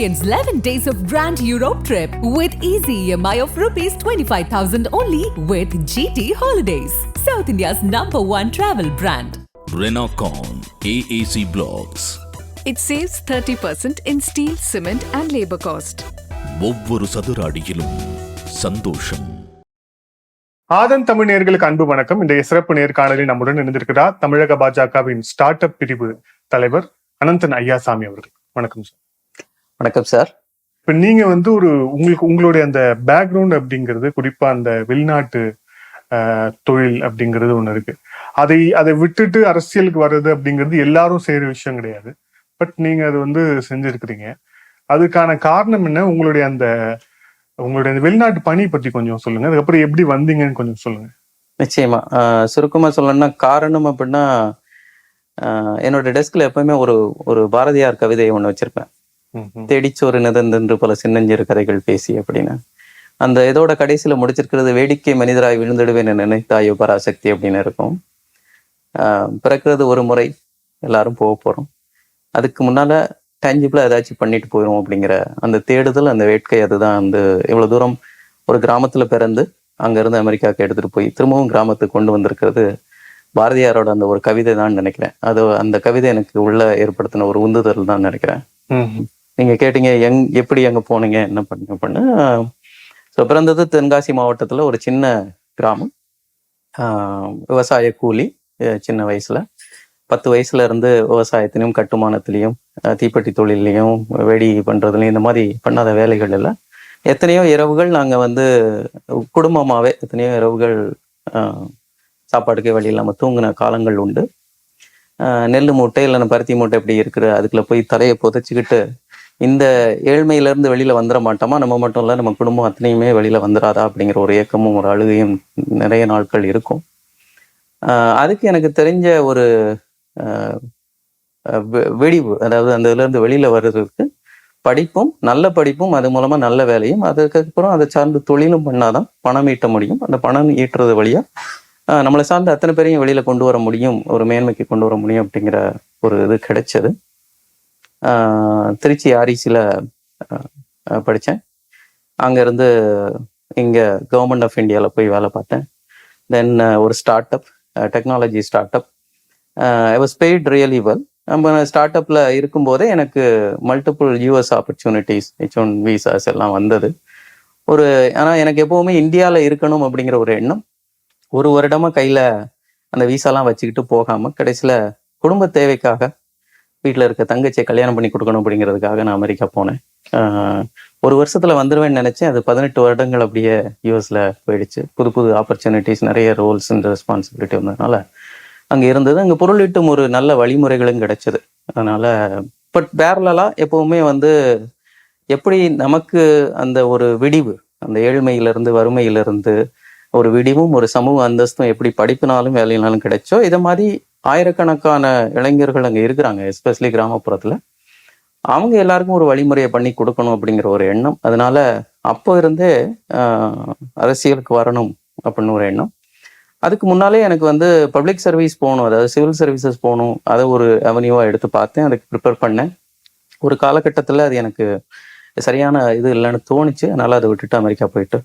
Experience 11 days of Grand Europe trip with easy EMI of rupees 25,000 only with GT Holidays, South India's number one travel brand. Renocon AAC Blocks It saves 30% in steel, cement, and labor cost. ஒவ்வொரு சதுர அடியிலும் சந்தோஷம் ஆதன் தமிழ் நேர்களுக்கு அன்பு வணக்கம் இன்றைய சிறப்பு நேர்காணலில் நம்முடன் இணைந்திருக்கிறார் தமிழக பாஜகவின் ஸ்டார்ட் அப் பிரிவு தலைவர் அனந்தன் ஐயாசாமி அவர்கள் வணக்கம் சார் வணக்கம் சார் இப்ப நீங்க வந்து ஒரு உங்களுக்கு உங்களுடைய அந்த பேக்ரவுண்ட் அப்படிங்கிறது குறிப்பா அந்த வெளிநாட்டு தொழில் அப்படிங்கிறது ஒண்ணு இருக்கு. அதை அதை விட்டுட்டு அரசியலுக்கு வர்றது அப்படிங்கிறது எல்லாரும் செய்யற விஷயம் கிடையாது. பட் நீங்க அது வந்து செஞ்சிருக்கிறீங்க. அதுக்கான காரணம் என்ன? உங்களுடைய அந்த உங்களுடைய அந்த வெளிநாட்டு பணி பத்தி கொஞ்சம் சொல்லுங்க. அதுக்கப்புறம் எப்படி வந்தீங்கன்னு கொஞ்சம் சொல்லுங்க. நிச்சயமா. சுருக்கமா சொல்லணும்னா காரணம் அப்படின்னா என்னோட டெஸ்க்ல எப்பவுமே ஒரு ஒரு பாரதியார் கவிதை ஒண்ணு வச்சிருப்பேன். தேடிச்சோறு நிதந்தென்று பல சின்னஞ்சிறு கதைகள் பேசி அப்படின்னு அந்த இதோட கடைசியில முடிச்சிருக்கிறது வேடிக்கை மனிதராய் விழுந்துடுவேன் நினைத்தாயோ பராசக்தி அப்படின்னு இருக்கும். பிறக்கிறது ஒரு முறை எல்லாரும் போக போறோம். அதுக்கு முன்னால டேஞ்சிபிளா ஏதாச்சும் பண்ணிட்டு போயிடும் அப்படிங்கிற அந்த தேடுதல் அந்த வேட்கை அதுதான். வந்து இவ்வளவு தூரம் ஒரு கிராமத்துல பிறந்து அங்க இருந்து அமெரிக்காவுக்கு எடுத்துட்டு போய் திரும்பவும் கிராமத்துக்கு கொண்டு வந்திருக்கிறது பாரதியாரோட அந்த ஒரு கவிதை தான் நினைக்கிறேன். அது அந்த கவிதை எனக்கு உள்ள ஏற்படுத்தின ஒரு உந்துதல் தான் நினைக்கிறேன் நீங்கள் கேட்டீங்க எங் எப்படி அங்கே போனீங்க என்ன பண்ணீங்க பண்ணு ஸோ பிறந்தது தென்காசி மாவட்டத்தில் ஒரு சின்ன கிராமம். விவசாய கூலி சின்ன வயசில். பத்து வயசுல இருந்து விவசாயத்திலையும் கட்டுமானத்திலையும் தீப்பெட்டி தொழிலையும் வெடி பண்ணுறதுலையும் இந்த மாதிரி பண்ணாத வேலைகள் இல்லை. எத்தனையோ இரவுகள் நாங்கள் வந்து குடும்பமாகவே எத்தனையோ இரவுகள் சாப்பாட்டுக்கே வழி இல்லாமல் தூங்கின காலங்கள் உண்டு. நெல் மூட்டை இல்லைன்னா பருத்தி மூட்டை எப்படி இருக்கிற அதுக்குள்ளே போய் தலையை புதைச்சிக்கிட்டு இந்த ஏழ்மையிலேருந்து வெளியில் வந்துட மாட்டோமா? நம்ம மட்டும் இல்லை நம்ம குடும்பம் அத்தனையுமே வெளியில் வந்துடாதா? அப்படிங்கிற ஒரு ஏக்கமும் ஒரு அழுகையும் நிறைய நாட்கள் இருக்கும். அதுக்கு எனக்கு தெரிஞ்ச ஒரு வெ- வெடிவு அதாவது அந்த இதுலேருந்து வெளியில் வர்றதுக்கு படிப்பும் நல்ல படிப்பும் அது மூலமாக நல்ல வேலையும் அதுக்கப்புறம் அதை சார்ந்து தொழிலும் பண்ணாதான் பணம் ஈட்ட முடியும். அந்த பணம் ஈட்டுறது வழியாக நம்மளை சார்ந்த அத்தனை பேரையும் வெளியில் கொண்டு வர முடியும் ஒரு மேன்மைக்கு கொண்டு வர முடியும் அப்படிங்கிற ஒரு இது கிடைச்சது. திருச்சி ஆர்இசியில் படித்தேன் அங்கேருந்து இங்கே கவர்மெண்ட் ஆஃப் இந்தியாவில் போய் வேலை பார்த்தேன். தென் ஒரு startup technology startup I was paid really well நம்ம ஸ்டார்ட் அப்பில் இருக்கும்போதே எனக்கு multiple US opportunities H one visas எல்லாம் வந்தது. ஒரு ஆனால் எனக்கு எப்போவுமே இந்தியாவில் இருக்கணும் அப்படிங்கிற ஒரு எண்ணம். ஒரு வருடமாக கையில் அந்த விசாலாம் வச்சுக்கிட்டு போகாமல் கடைசியில் குடும்ப தேவைக்காக வீட்டில் இருக்க தங்கச்சியை கல்யாணம் பண்ணி கொடுக்கணும் அப்படிங்கிறதுக்காக நான் அமெரிக்கா போனேன். ஒரு வருஷத்துல வந்துடுவேன் நினைச்சேன். அது பதினெட்டு வருடங்கள் அப்படியே யூஎஸ்ல போயிடுச்சு. புது புது ஆப்பர்ச்சுனிட்டிஸ் நிறைய ரோல்ஸ் அண்ட் ரெஸ்பான்சிபிலிட்டி வந்ததுனால அங்கே இருந்தது. அங்கே பொருளீட்டும் ஒரு நல்ல வழிமுறைகளும் கிடைச்சது. அதனால பட் பேரலாக எப்பவுமே வந்து எப்படி நமக்கு அந்த ஒரு விடிவு அந்த ஏழ்மையிலிருந்து வறுமையிலிருந்து ஒரு விடிவும் ஒரு சமூக அந்தஸ்தும் எப்படி படிப்பினாலும் வேலையினாலும் கிடைச்சோ இதை மாதிரி ஆயிரக்கணக்கான இளைஞர்கள் அங்கே இருக்கிறாங்க எஸ்பெஷலி கிராமப்புறத்தில். அவங்க எல்லாருக்கும் ஒரு வழிமுறையை பண்ணி கொடுக்கணும் அப்படிங்கிற ஒரு எண்ணம். அதனால அப்போ இருந்தே அரசியலுக்கு வரணும் அப்படின்னு ஒரு எண்ணம். அதுக்கு முன்னாலே எனக்கு வந்து பப்ளிக் சர்வீஸ் போகணும் அதாவது சிவில் சர்வீசஸ் போகணும். அதை ஒரு அவென்யூவாக எடுத்து பார்த்தேன் அதுக்கு ப்ரிப்பேர் பண்ணேன். ஒரு காலகட்டத்தில் அது எனக்கு சரியான இது இல்லைன்னு தோணுச்சு. அதனால அதை விட்டுட்டு அமெரிக்கா போயிட்டு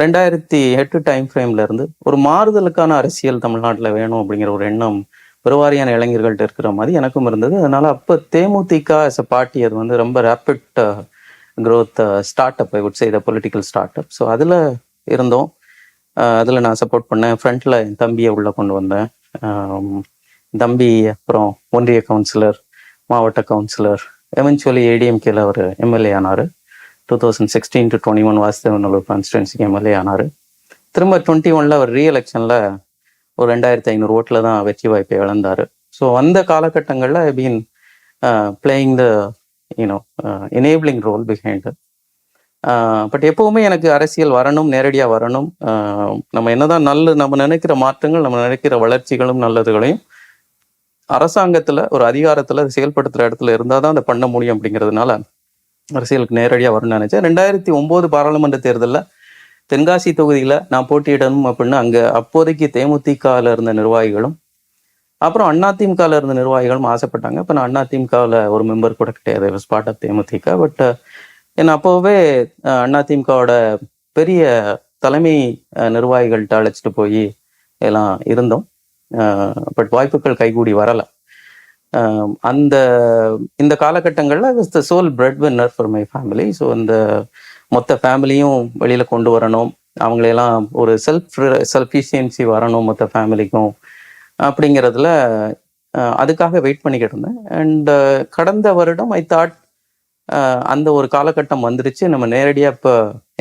ரெண்டாயிரத்தி எட்டு டைம் ஃப்ரேம்ல இருந்து ஒரு மாறுதலுக்கான அரசியல் தமிழ்நாட்டில் வேணும் அப்படிங்கிற ஒரு எண்ணம் பெருவாரியான இளைஞர்கள்ட்ட இருக்கிற மாதிரி எனக்கும் இருந்தது. அதனால அப்போ தேமுதிக எஸ் அ பார்ட்டி அது வந்து ரொம்ப rapid growth startup I would say the political startup so அதில் இருந்தோம். அதில் நான் சப்போர்ட் பண்ணேன். ஃப்ரண்ட்ல என் தம்பியை உள்ளே கொண்டு வந்தேன். தம்பி அப்புறம் ஒன்றிய கவுன்சிலர் மாவட்ட கவுன்சிலர் எவென்ச்சுவலி ஏடிஎம்கேல அவர் எம்எல்ஏ ஆனார். Two thousand sixteen to twenty one வாசுதேவனோட கான்ஸ்டுவன்சிக்கு எம்எல்ஏ ஆனார். திரும்ப டுவெண்ட்டி ஒன்ல அவர் ரீஎலெக்ஷனில் ஒரு ரெண்டாயிரத்தி ஐநூறு ஓட்டில் தான் வெற்றி வாய்ப்பை இழந்தார். ஸோ அந்த காலகட்டங்களில் I been playing the you know enabling role behind but எப்போவுமே எனக்கு அரசியல் வரணும் நேரடியாக வரணும். Uh, நம்ம என்னதான் நல்ல நம்ம நினைக்கிற மாற்றங்கள் நம்ம நினைக்கிற வளர்ச்சிகளும் நல்லதுகளையும் அரசாங்கத்தில் ஒரு அதிகாரத்தில் செயல்படுத்துகிற இடத்துல இருந்தால் தான் அதை பண்ண முடியும் அப்படிங்கிறதுனால அரசியலுக்கு நேரடியாக வரும்னு நினைச்சேன். ரெண்டாயிரத்தி ஒம்பது பாராளுமன்ற தேர்தலில் தென்காசி தொகுதியில் நான் போட்டியிடணும் அப்படின்னு அங்கே அப்போதைக்கு தேமுதிகவில் இருந்த நிர்வாகிகளும் அப்புறம் அதிமுகவில் இருந்த நிர்வாகிகளும் ஆசைப்பட்டாங்க. இப்போ நான் அதிமுகவில் ஒரு மெம்பர் கூட கிடையாது. Spot of DMDK. பட் என்னை அப்போவே அதிமுகவோட பெரிய தலைமை நிர்வாகிகள்கிட்ட அழைச்சிட்டு போய் எல்லாம் இருந்தோம். பட் வாய்ப்புகள் கைகூடி வரலை. அந்த இந்த காலகட்டங்களில் with the sole breadwinner for my family so இந்த மொத்த ஃபேமிலியும் வெளியில் கொண்டு வரணும். அவங்களையெல்லாம் ஒரு செல்ஃப் செல்ஃபிஷியன்சி வரணும் மொத்த ஃபேமிலிக்கும் அப்படிங்கிறதுல அதுக்காக வெயிட் பண்ணிக்கிட்டு இருந்தேன். அண்ட் கடந்த வருடம் ஐ தாட் அந்த ஒரு காலகட்டம் வந்துருச்சு. நம்ம நேரடியாக இப்போ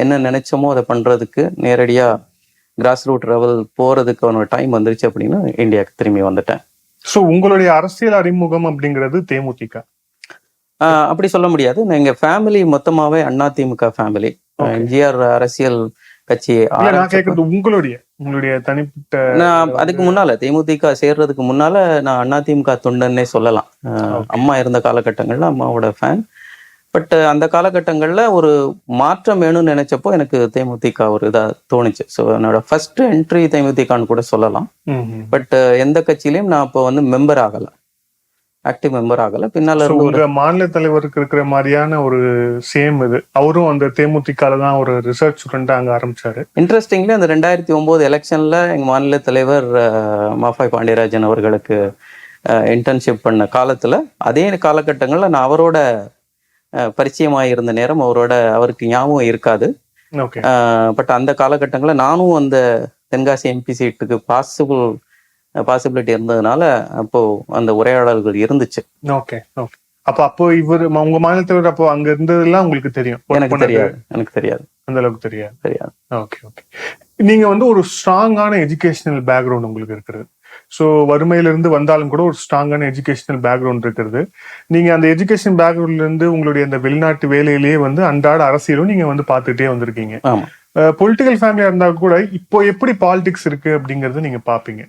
என்ன நினைச்சோமோ அதை பண்ணுறதுக்கு நேரடியாக கிராஸ் ரூட் லெவல் போகிறதுக்கான டைம் வந்துருச்சு அப்படின்னு இந்தியாவுக்கு திரும்பி வந்துட்டேன். சோ உங்களுடைய அரசியல் அறிமுகம் அப்படிங்கிறது தேமுதிக. அப்படி சொல்ல முடியாது. எங்க ஃபேமிலி மொத்தமாவே அதிமுக ஃபேமிலி Okay. எம்ஜிஆர் அரசியல் கட்சி உங்களுடைய உங்களுடைய தனிப்பட்ட நான் அதுக்கு முன்னால தேமுதிக சேர்றதுக்கு முன்னால நான் அதிமுக தொண்டன்னே சொல்லலாம். அம்மா இருந்த காலகட்டங்கள்ல அம்மாவோட ஃபேன் பட் அந்த காலகட்டங்கள்ல ஒரு மாற்றம் வேணும்னு நினைச்சப்போ எனக்கு தேமுதிக ஒரு இதா தோணுச்சு. ஸோ என்னோட ஃபர்ஸ்ட் என்ட்ரி தேமுதிகான்னு கூட சொல்லலாம். பட் எந்த கட்சியிலையும் நான் அப்போ வந்து மெம்பர் ஆகல. ஆக்டிவ் மெம்பர் ஆகல. பின்னால உங்க மாநில தலைவருக்கு இருக்கிற மாதிரியான ஒரு சேம் இது. அவரும் அந்த தேமுதிகால தான் ஒரு ரிசர்ச் ஸ்டூடெண்டா அங்க ஆரம்பிச்சாரு. இன்ட்ரெஸ்டிங்லி அந்த ரெண்டாயிரத்தி ஒன்பது எலெக்ஷன்ல எங்க மாநில தலைவர் மாஃபாய் பாண்டியராஜன் அவர்களுக்கு இன்டர்ன்ஷிப் பண்ண காலத்துல அதே காலகட்டங்கள்ல நான் அவரோட அஹ், பரிச்சயமாய் இருந்த நேரம் அவரோட அவருக்கு ஞாபகம் இருக்காது. பட் அந்த காலகட்டங்களில் நானும் அந்த தென்காசி எம்பி சீட்டுக்கு பாசிபிள் பாசிபிலிட்டி இருந்ததுனால அப்போ அந்த உரையாடல்கள் இருந்துச்சு. Okay okay. அப்ப அப்போ இவர் உங்க மாநில தலைவர் அப்போ அங்க இருந்ததெல்லாம் உங்களுக்கு தெரியும். எனக்கு தெரியாது எனக்கு தெரியாது. அந்த அளவுக்கு தெரியாது. தெரியாது. Okay okay. நீங்க வந்து ஒரு ஸ்ட்ராங்கான எஜுகேஷனல் பேக்ரவுண்ட் உங்களுக்கு இருக்கிறது. ஸோ வறுமையில இருந்து வந்தாலும் கூட ஒரு ஸ்ட்ராங்கான எஜுகேஷனல் பேக்ரவுண்ட் இருக்கிறது. நீங்க அந்த எஜுகேஷன் பேக்ரவுண்ட்ல இருந்து உங்களுடைய அந்த வெளிநாட்டு வேலையிலேயே வந்து அன்றாட அரசியலும் நீங்க வந்து பார்த்துட்டே வந்திருக்கீங்க. பொலிட்டிக்கல் ஃபேமிலியா இருந்தா கூட இப்போ எப்படி பாலிடிக்ஸ் இருக்கு அப்படிங்கறது நீங்க பாப்பீங்க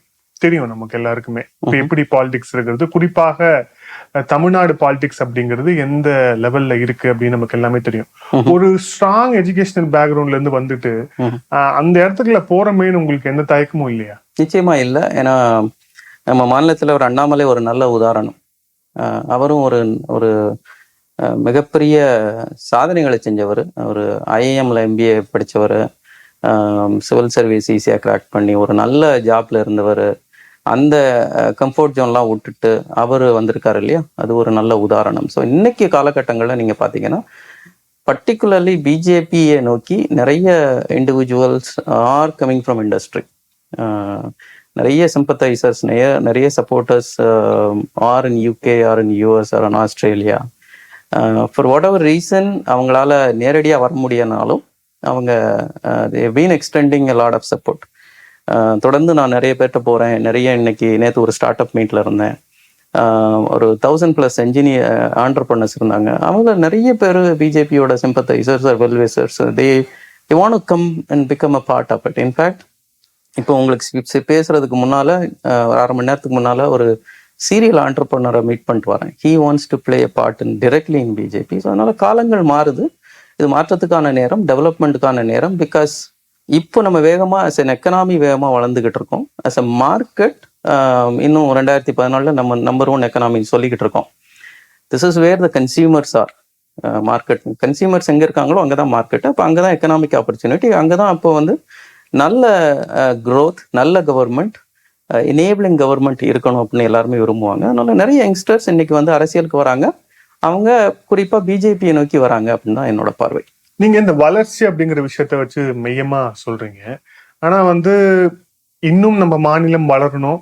தெரியும் நமக்கு எல்லாருக்குமே. இப்போ எப்படி பாலிடிக்ஸ் இருக்கிறது? குறிப்பாக தமிழ்நாடு பாலிடிக்ஸ் அப்படிங்கிறது எந்த லெவல்ல இருக்கு அப்படின்னு நமக்கு எல்லாமே தெரியும். ஒரு ஸ்ட்ராங் எஜுகேஷனல் பேக்ரவுண்ட்ல இருந்து வந்துட்டு அந்த இடத்துக்குள்ள போறமேன்னு உங்களுக்கு எந்த தயக்கமும் இல்லையா? நிச்சயமா இல்லை. ஏன்னா நம்ம மாநிலத்தில் ஒரு அண்ணாமலை ஒரு நல்ல உதாரணம். அவரும் ஒரு ஒரு மிகப்பெரிய சாதனைகளை செஞ்சவர். அவர் ஐஏஎம்ல எம்பிஏ படித்தவர் சிவில் சர்வீஸ் ஈஸியாக கிராக் பண்ணி ஒரு நல்ல ஜாப்ல இருந்தவர். அந்த கம்ஃபர்ட் ஜோன்லாம் விட்டுட்டு அவர் வந்திருக்காரு இல்லையா? அது ஒரு நல்ல உதாரணம். ஸோ இன்னைக்கு காலகட்டங்களில் நீங்கள் பார்த்தீங்கன்னா பர்டிகுலர்லி பிஜேபியை நோக்கி நிறைய individuals are coming from industry நிறைய சிம்பத்தைசர்ஸ் நிறைய நிறைய supporters are in UK are in US are in Australia for whatever reason அவங்களால நேரடியாக வர முடியனாலும் அவங்க been extending lot of support தொடர்ந்து நான் நிறைய பேர்கிட்ட போகிறேன் நிறைய இன்னைக்கு நேற்று ஒரு ஸ்டார்ட் அப் மீட்டில் இருந்தேன். ஒரு தௌசண்ட் ப்ளஸ் என்ஜினியர் ஆண்டர்பனர்ஸ் இருந்தாங்க. அவங்க நிறைய பேர் பிஜேபியோட sympathisers well wishers they the want come and become a part of it in fact இப்போ உங்களுக்கு பேசுறதுக்கு முன்னால ஒரு அரை மணி நேரத்துக்கு முன்னால ஒரு சீரியல் ஆண்டர்பனரை மீட் பண்ணிட்டு வரேன். He wants to play a part in directly in BJP so அதனால காலங்கள் மாறுது. இது மாற்றத்துக்கான நேரம் டெவலப்மெண்ட்டுக்கான நேரம் பிகாஸ் இப்போ நம்ம வேகமாக அஸ் அன் எக்கனாமி வேகமாக வளர்ந்துக்கிட்டு இருக்கோம். அஸ் அ மார்க்கெட் இன்னும் ரெண்டாயிரத்தி பதினாலில் நம்ம நம்பர் ஒன் எக்கனாமி சொல்லிக்கிட்டு இருக்கோம். This is where the consumers are market consumers எங்கே இருக்காங்களோ அங்கே தான் மார்க்கெட் அப்போ அங்கே தான் எக்கனாமிக் ஆப்பர்ச்சுனிட்டி அங்கே தான் அப்போ வந்து நல்ல க்ரோத் நல்ல கவர்மெண்ட் எனேபிளிங் கவர்மெண்ட் இருக்கணும் அப்படின்னு எல்லாருமே விரும்புவாங்க. அதனால நிறைய யங்ஸ்டர்ஸ் இன்னைக்கு வந்து அரசியலுக்கு வராங்க. அவங்க குறிப்பாக பிஜேபியை நோக்கி வராங்க அப்படின்னு தான் என்னோட பார்வை. நீங்க இந்த வளர்ச்சி அப்படிங்கிற விஷயத்த வச்சு மெய்யமா சொல்றீங்க. ஆனா வந்து இன்னும் நம்ம மாநிலம் வளரணும்.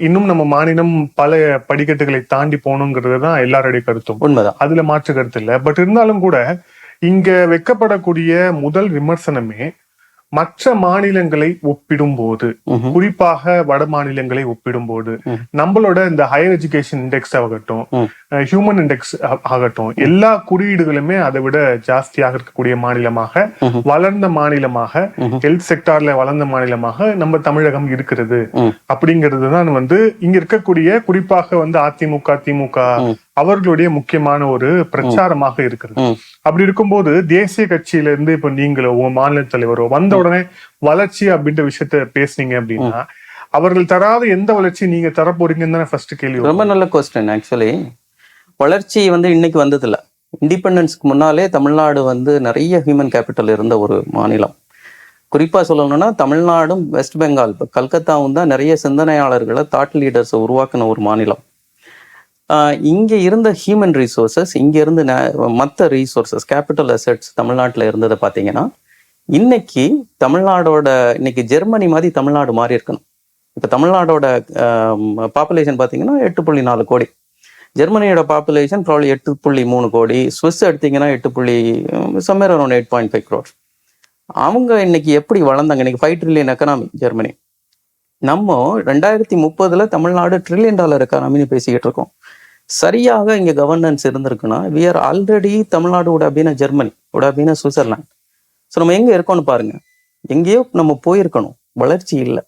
இன்னும் நம்ம மாநிலம் பல படிக்கட்டுகளை தாண்டி போகணுங்கிறது தான் எல்லாருடைய கருத்தும். உண்மைதான். அதுல மாற்று கருத்து இல்ல. பட் இருந்தாலும் கூட இங்க வைக்கப்படக்கூடிய முதல் விமர்சனமே மற்ற மாநிலங்களை ஒப்பிடும்போது. குறிப்பாக வட மாநிலங்களை ஒப்பிடும்போது. நம்மளோட இந்த ஹையர் எஜுகேஷன் இண்டெக்ஸ் ஆகட்டும். ஹியூமன் இண்டெக்ஸ் ஆகட்டும் எல்லா குறியீடுகளுமே அதை விட ஜாஸ்தியாக இருக்கக்கூடிய மாநிலமாக. வளர்ந்த மாநிலமாக. ஹெல்த் செக்டார்ல வளர்ந்த மாநிலமாக நம்ம தமிழகம் இருக்கிறது. அப்படிங்கிறது தான் வந்து இங்க இருக்கக்கூடிய குறிப்பாக வந்து அதிமுக திமுக. அவர்களுடைய முக்கியமான ஒரு பிரச்சாரமாக இருக்கிறது. அப்படி இருக்கும்போது தேசிய கட்சியில இருந்து இப்ப நீங்களோ உங்க மாநில தலைவரோ வந்த உடனே வளர்ச்சி அப்படின்ற விஷயத்த பேசுனீங்க அப்படின்னா அவர்கள் தராத எந்த வளர்ச்சி நீங்க தர போறீங்கன்னு தானே ஃபர்ஸ்ட் கேள்வி ரொம்ப நல்ல கொஸ்டின் ஆக்சுவலி வளர்ச்சி வந்து இன்னைக்கு வந்ததில்ல. இண்டிபெண்டன்ஸ்க்கு முன்னாலே தமிழ்நாடு வந்து நிறைய ஹியூமன் கேபிட்டல் இருந்த ஒரு மாநிலம். குறிப்பா சொல்லணும்னா தமிழ்நாடும் வெஸ்ட் பெங்கால் இப்போ கல்கத்தாவும் தான் நிறைய சிந்தனையாளர்களை தாட் லீடர்ஸை உருவாக்கின ஒரு மாநிலம். இங்கே இருந்த ஹியூமன் ரிசோர்ஸஸ் இங்கே இருந்து மற்ற ரீசோர்சஸ் கேபிட்டல் அசட்ஸ் தமிழ்நாட்டில் இருந்ததை பார்த்தீங்கன்னா இன்னைக்கு தமிழ்நாடோட இன்னைக்கு ஜெர்மனி மாதிரி தமிழ்நாடு மாறி இருக்கணும். இப்போ தமிழ்நாடோட பாப்புலேஷன் பார்த்தீங்கன்னா எட்டு புள்ளி நாலு கோடி. ஜெர்மனியோட பாப்புலேஷன் ப்ராப்ளி எட்டு புள்ளி மூணு கோடி. ஸ்விஸ் எடுத்தீங்கன்னா எட்டு புள்ளி somewhere around eight point five crore அவங்க இன்னைக்கு எப்படி வளர்ந்தாங்க? இன்னைக்கு ஃபைவ் ட்ரில்லியன் எக்கனாமி ஜெர்மனி. நம்ம ரெண்டாயிரத்தி முப்பதுல தமிழ்நாடு ட்ரில்லியன் டாலர் எக்கானமின்னு பேசிக்கிட்டு இருக்கோம். சரியாக இங்க கவர்னன்ஸ் இருந்திருக்குன்னா வி ஆர் ஆல்ரெடி தமிழ்நாடு உட அப்படின்னா ஜெர்மனி உட சுவிட்சர்லாந்து ஸோ நம்ம எங்க இருக்கோம்னு பாருங்க. எங்கேயோ நம்ம போயிருக்கணும். வளர்ச்சி இல்லை.